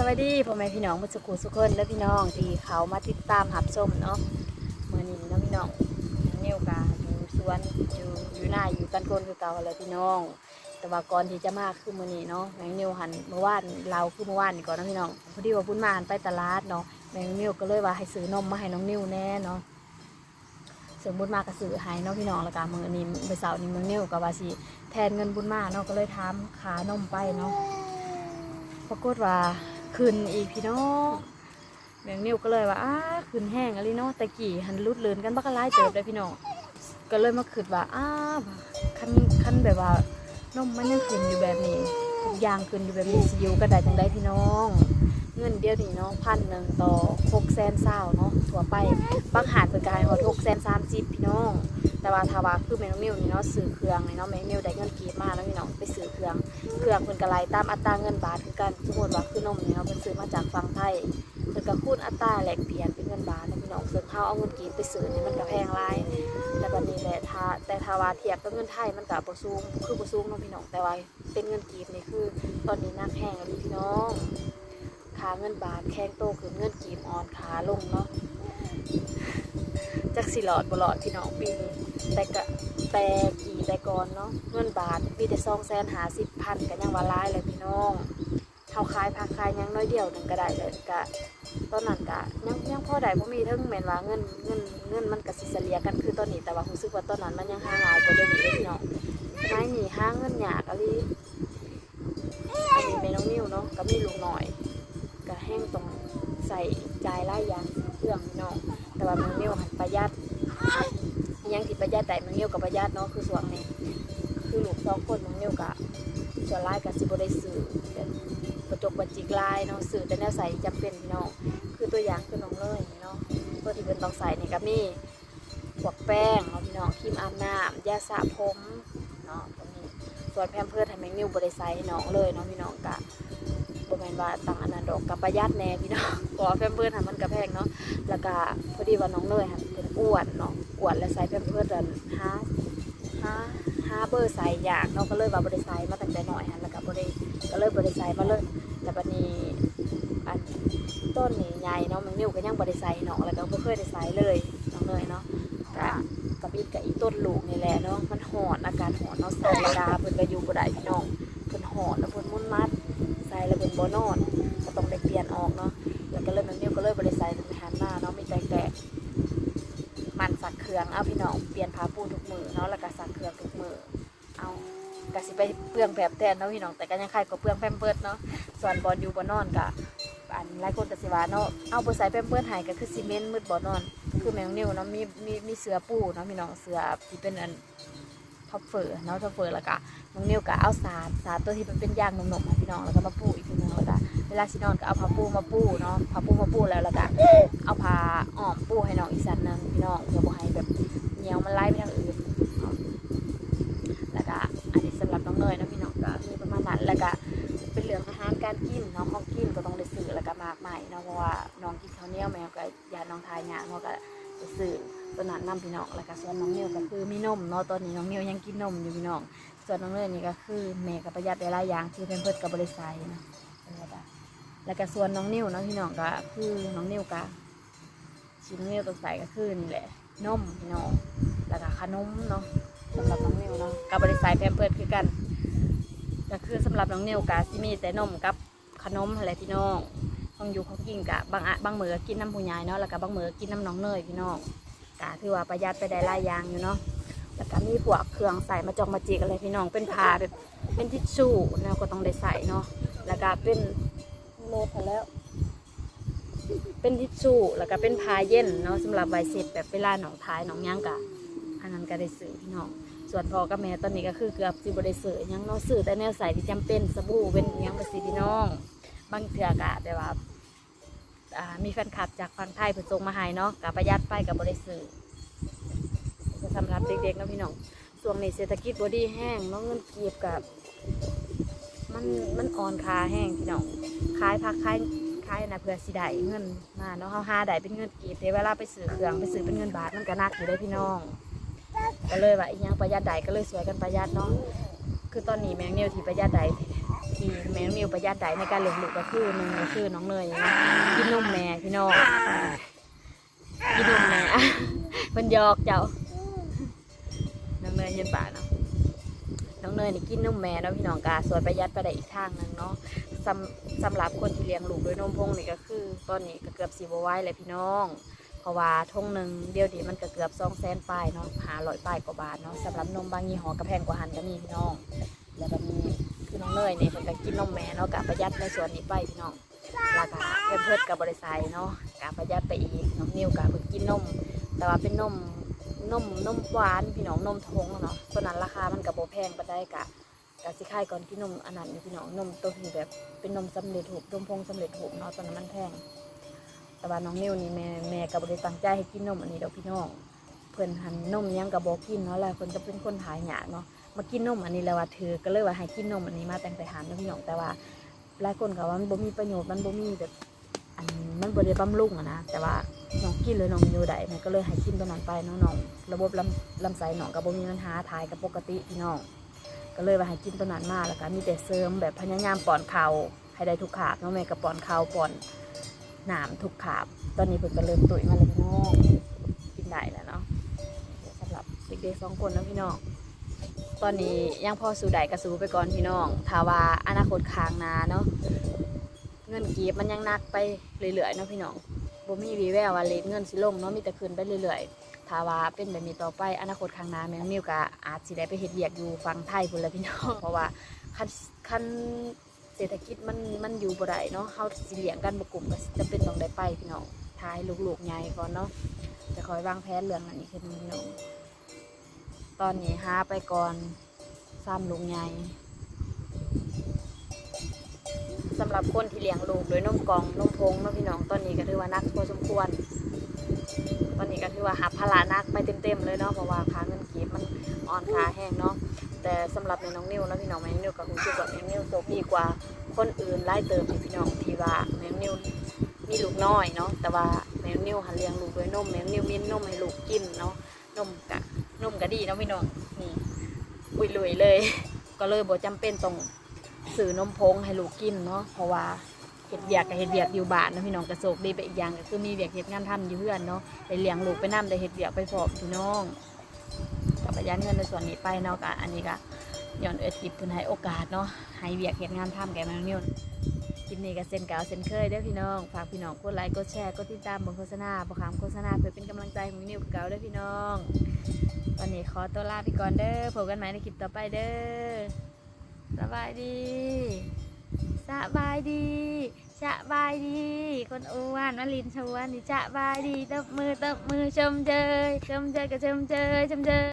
สวัสดีพ่อแม่พี่น้องมุสกูสุกคนและพี่น้องที่เขามาติดตามหับส้มเนาะเมื่อนี้เนาะพี่น้องนิวกาอยู่สวนอยู่อยู่หน้าอยู่ตันโกนคือเก่าอะไรพี่น้อง แต่ว่าก่อนที่จะมาคือมื่อนี้เนาะแมงนิวหันเมื่อวานเราคือเมื่อวานก่อนนะพี่น้องพอดีว่าพุ่นมาหันไปตลาดเนาะแมงนิวก็เลยว่าให้ซื้อนมมาให้น้องนิวแน่เนาะซึ่งบุญมาก็ซื้อให้เนาะพี่น้องล้วก็มือนี้เมื่อเสาร์นี้แมงนิวก็ว่าสิแทนเงินบุญมาเนาะก็เลยถามขานมไปเนาะปรากฏว่า ขึ้นอีกพี่น้องแมงนิวก็เลยว่าอ้าขึ้นแห้งอะไรเนาะแต่กี่หันลุดเลือนกันบักกะลายเติบเลยพี่น้องก็เลยมาคิดว่าอ้าคันคันแบบว่า นมมันยังขึ้นอยู่แบบนี้ ทุกอย่างขึ้นอยู่แบบนี้สิอยู่กันได้จังได้พี่น้อง เงินเดียวนี่เนาะพันหนึ่งต่อหกแสนเศร้าเนาะถั่วไปบักหาดเป็นกายหอหกแสนสามสิบพี่น้อง แต่ว่าทาวาคือแมงนิวนี่เนาะซื้อเครื่องนี่เนาะแมงนิวได้เงินกีบมาแล้วพี่น้องไปซื้อเครื่องเครื่องเพิ่นกระไรตามอัตราเงินบาทคือกันสมมติว่าคือนมเนี่เนาะเพิ่นซื้อมาจากฝั่งไทยเพิ่นก็คูณอัตราแหลกเปลี่ยนเป็นเงินบาทนะพี่น้องซึ่งเฮาเอาเงินกีบไปซื้อนี่มันก็แพงหลายแต่บัดนี้แหละถ้าแต่ถ้าว่าเทียบกับเงินไทยมันก็บ่สูงคือบสูงเนาะพี่น้องแต่ว่า เป็นเงินกีบนี่คือ ตอนนี้นักแพงอะพี่น้องค่าเงินบาทแข็งโตขึ้นเงินกีบอ่อนขาลงเนาะจักสิหลอดบหลอดพี่น้องปีนี้แต่ก็แต่กี่แต่ก่อนเนาะเงินบาทมีแต่ซองแสนหาสิบพันกันยังว่าร้ายเลยพี่น้องเท่าขายพาขายยังน้อยเดียวหนึ่งก็ได้เลยกะตอนนั้นกะยังยังพ่อได้พราะมีทั้งแม่นว่าเงินเงินเงินมันกะสิเสลียกันคือตอนนี้แต่ว่ารู้สึกว่าตอนนั้นมันยังหาง่ายกว่าเดี๋ยวนี้พี่น้องสมัยนี้หาเงินหยากอะไร นนี้เนน้องนิ้วเนาะก็มีลูกหน่อยก็แห้งตรงใส่จ่ายไล่ยางเครื่องพี่น้องแต่ว่ามันนิ้วหันประหยัดยังที่ประหยัดได้มันเงี้ยวกับประหยัดเนาะคือส่วนนี้คือลูกสองคนมันเงี้ยวกับส่วนลายกับสิบได้ซื้อเป็นกระจกบัจิกลายเนาะซื้อแต่แนวใส่จำเป็นพี่น้องคือตัวอย่างคือน้องเลยเนาะตัวที่เป็นต้องใส่เนี่ยก็มีพวกแป้งเนาะพี่น้องครีมอาบน้ำยาสระผมเนาะ ส่วนแพมเพิร์ดทำแมงนิ้วบริไซให้น้องเลยเนาะพี่น้องกะบ่แมนว่าต่างอันนั้นดอกกับประหยัดแน่พี่น้องเพราะว่าแพมเพิร์ดทำมันกระแพงเนาะแล้วก็พอดีว่าน้องเนยค่ะเป็นอ้วนเนาะอ้วนและใส่แพมเพิร์ดอันห้าห้าห้าเบอร์ใส่อยากเนาะก็เลยว่าบริใส่มาตั้งแต่น้อยฮะแล้วก็บริก็เลยบริใส่มาเลยแล้วบัดนี้อันต้นนี่ใหญ่เนาะมันนิ้วก็ยังบริใส่เนาะแล้วก็บ่เคยได้ใส่เลยน้องเนยเนาะ กับอีกกับอีต้นลูกนี่แหละเนาะมันหอนอากาศหอนเนาะใส่ดาเพิ่นก็อยู่บ่ได้พี่น้องเพิ่นหอนแล้วเพิ่นมุนมัดใส่แล้วเพิ่นบ่นอนก็ต้องได้เปลี่ยนออกเนาะแล้วก็เลยมันนิ้วก็เลยบริษัทเป็นหันหน้าเนาะมีแต่แกะมันสักเครื่องเอาพี่น้องเปลี่ยนผ้าปูทุกมือเนาะแล้วก็สักเครื่องทุกมือเอากะสิไปเปลืองแบบแทนเนาะพี่น้องแต่ก็ยังใครก็เปลืองแพมเพิร์ดเนาะส่วนบอลอยู่บนนอนกะ หลายคนก็สิว่าเนาะเอาบใส่แพมเพิร์ดใหายก็คือซีเมนต์มืดบ่นอน คือแมงนิ้วเนาะมีมีมีเสือปูเนาะพี่น้องเสือที่เป็นอันท็อปเฟอร์เนาะท็อปเฟอร์แล้วก็น้องนิ้วก็เอาสาดสาดตัวที่มันเป็นยางนมๆของพี่น้องแล้วก็มาปูอีกทีนึงแล้วก็เวลาสินอนก็เอาผ้าปูมาปูเนาะผ้าปูมาปูแล้วแล้วก็เอาผ้าอ้อมปูให้น้องอีกสันนึงพี่น้องเพื่อบ่ให้แบบ น้องกินข้าวเหนียวแมวก็ยาน้องทายาเนาก็ไปซื้อตัวนั้นนํพี่น้องแล้วก็ส่วนน้องเนียวก็คือมีนมเนาะตอนนี้น้องเนียวยังกินนมอยู่พี่น้อง ส่วนน้องเนยนี่ก็คือแม่ก็ประหยัดได้หลายอย่างคือเพิ่นเพิ่นกับบริษัทนะแล้วก็ส่วนน้องนิ้วเนาะพี่น้องก็คือน้องนิ้วก็ชิ้นนิ้วตัวใส่ก็คือนี่แหละนมพี่น้องแล้วก็ขนมเนาะสำหรับน้องนิ้วเนาะกับบริษัทแพมเพิร์ดคือกันก็คือสำหรับน้องนิ้วก็สิมีแต่นมกับขนมอะไรพี่น้อง ของอยู่ของกินกะบางอะบางมือกินน้ำผู้ใหญ่เนาะแล้วก็บางมือกินน้ำน้องเนยพี่น้องก็ถือว่าประหยัดไปได้หลายอย่างอยู่เนาะแล้วก็มีพวกเครื่องใส่มาจองมาจิกอะไรพี่น้องเป็นผ้าแบบเป็นทิชชู่เนาะก็ต้องได้ใส่เนาะแล้วก็เป็นโลดแล้ว เป็นทิชชู่แล้วก็เป็นพาเย็นเนาะสำหรับใบเสร็จแบบเวลาหนองท้ายหนองย่างกะอันนั้นก็ได้ซื้อพี่น้องส่วนพอกับแม่ตอนนี้ก็คือเกือบสิบได้ซื้อหยังเนาะซื้อแต่แนวใส่ที่จำเป็นสบู่เป็นยังกสิพี่น้อง บางเถื่อกะแต่ว่า มีแฟนคลับจากฝั่งไทยเพิ่นส่งมาให้เนาะกับประหยัดไปกับบริซื้อก็สำหรับเด็กๆนะพี่น้องช่วงนี้เศรษฐกิจบอดี้แห้งเนาะเงินเก็บกับมันมันอ่อนคาแห้งพี่น้องขายพักขายขายนะเพื่อสิได้เงินมาเนาะเฮาหาได้เป็นเงินเกีบแต่เวลาไปซื้อเครื่องไปซื้อเป็นเงินบาทมันก็นักอยู่ได้พี่น้องก็เลยว่าอีหยังประหยัดได้ก็เลยสวยกันประหยัดเนาะคือตอนนี้แมงเนียวที่ประหยัดได้ แม่น้องนิวประหยัดได้ในการเลี้ยงลูกก็คือหนึ่งก็คือน้องเนยนะกินนมแม่พี่น้องกินนมแม่มันหยอกเจ้าน้องเนยเย็นป่าเนาะน้องเนยนี่กินนมแม่เนาะพี่น้องกาส่วนประหยัดไปได้อีกทางหนึงเนาะสำสำหรับคนที่เลี้ยงลูกด้วยนมพงนี่ก็คือตอนนี้ก็เกือบสีบไหว้เลยพี่น้องเพราะว่าทงหนึ่งเดียวดีมันก็เกือบสองแสนปลายเนาะหาร้อยปลายกว่าบาทเนาะสำหรับนมบางยี่ห้อก็แพงกว่าหันก็มีพี่น้อง แล้วก็มี น้องเนยเนี่ยเพิ่นก็กินนมแม่เนาะกะประหยัดในส่วนนี้ไปพี่น้องแล้วก็เพิ่นเพิ่นกับบริษัทเนาะกะประหยัดไปอีกน้องนิวกะเพิ่นกินนม แต่ว่าเป็นนมนมนมหวานพี่น้องนมทงเนาะตัวนั้นราคามันก็บ่แพงไปานใดกะกะสิขายก่อนกินนมอันนั้นอยู่พี่น้องนมตัวที่แบบเป็นนมสำเร็จรูปนมพงสำเร็จรูปเนาะตอนนั้นมันแพงแต่ว่าน้องนิวนี่แม่แม่กับบริตั้งใจให้กินนมอันนี้เดอกพี่น้องเพิ่นหันนมยังกับบกินเนาะแล้วเพิ่นจะเป็นคนถ่ายหยาเนาะ มากินนมอันนี้แล้วว่าถือก็เลยว่าให้กินนมอันนี้มาแต่งแต่หันนาะพี่น้องแต่ว่าหลายคนก็ว่ามันบ่มีประโยชน์มันบ่มีแบบอันมันบ่ได้บำรุงอะนะแต่ว่าน้องกินเลยน้องอยู่ได้แม่ก็เลยให้กินตัวนั้นไปเนาะน้องระบบลำลำไส้น้องก็บ่มีปัญหาถ่ายกับปกติพี่น้องก็เลยว่าให้กินตัวนั้นมาแล้วก็มีแต่เสริมแบบพยายามป้อนข้าวให้ได้ทุกขาบเนาะแม่ก็ป้อนข้าวป้อนน้ำทุกขาบ ตอนนี้เพิ่นก็เริ่มตุ๋ยมาแล้วพี่น้องกินได้แล้วเนาะสำหรับเด็กๆสองคนนะพี่น้อง ตอนนี้ยังพอสู้ได้ก็สู้ไปก่อนพี่น้องถ้าว่าอนาคตข้างน้าเนาะเงินกีบมันยังหนักไปเรื่อยๆเนาะพี่น้องบ่มีวีแววว่าเลทเงินสิลงเนาะมีแต่ขึ้นไปเรื่อยๆถ้าว่าเป็นแบบนี้ต่อไปอนาคตข้างหน้าแม่งมิวก็อาจสิได้ไปเฮ็ดเวียกอยู่ฝั่งไทยพุ่นละพี่น้องเพราะว่าคันคันเศรษฐกิจมันมันอยู่บ่ได้เนาะเฮาสิเลี้ยงกันบ่กลุ่มก็จะเป็นต้องได้ไปพี่น้องทายลูกๆใหญ่ก่อนเนาะจะคอยวางแผนเรื่องนั้นอีกทีนึงพี่น้อง ตอนนี้หาไปก่อนซ้ำลุงใหญ่สำหรับคนที่เลี้ยงลูกโดยนมกองนมพงนาะพี่น้องตอนนี้ก็ถือว่านักพอสมควร ตอนนี้ก็ถือว่าหับพลานักไปเต็มๆเลยเนาะเพราะว่าค่าเงินกีบมันอ่อนค่าแห้งเนาะแต่สำหรับแม่น้องนิวเนะพี่น้องแม่น้องนิวก็รู้สึกว่าแม่น้องนิวโชคดีกว่าคนอื่นไล่เติมที่พี่น้องที่ว่าแม่น้องนิวมีลูกน้อยเนาะแต่ว่าแม่น้องนิวหันเลี้ยงลูกด้วยนมแม่น้องนิวมีนมให้ลูกกินเนาะนมกะ นุ่มก็ดีเนาะพี่น้องนี่อุยลุยเลย ก็เลยบ่จำเป็นต้องซื้อนมพงให้ลูกกินเนาะเพราะว่าเห็ดเบียกกับเห็ดเบียกอยู่บ้านนะพี่น้องกระโศกดีไปอีกอย่างก็คือมีเบียกเห็ดงานทำอยู่เพื่อนเนาะได้เลี้ยงลูกไปนํได้เห็ดเบียกไปพอมพี่น้องกับประหยัดเงินในส่วนนี้ไปเนาะกะอันนี้ก็ย้อนเอิดจิบเพิ่นให้โอกาสเนาะให้เบียกเห็ดงานทำแก่แม่น้องนิวคลิปนี้ก็เส้นเก่าเส้นเคยเด้อพี่น้องฝากพี่น้องกดไลค์กดแชร์กดติดตามบนโฆษณาบ่ขามโฆษณาเพื่อเป็นกำลังใจของนิวกับเก่าเด้อพี่น้อง วันนี้ขอตัวลาไปก่อนเด้อพบกันใหม่ในคลิปต่อไปเด้อสบายดีสบายดีสบายดี คนอ้วนวลินชวนนี่สบายดีตบมือตบมือชมเจยชมเจยกับชมเจยชมเจย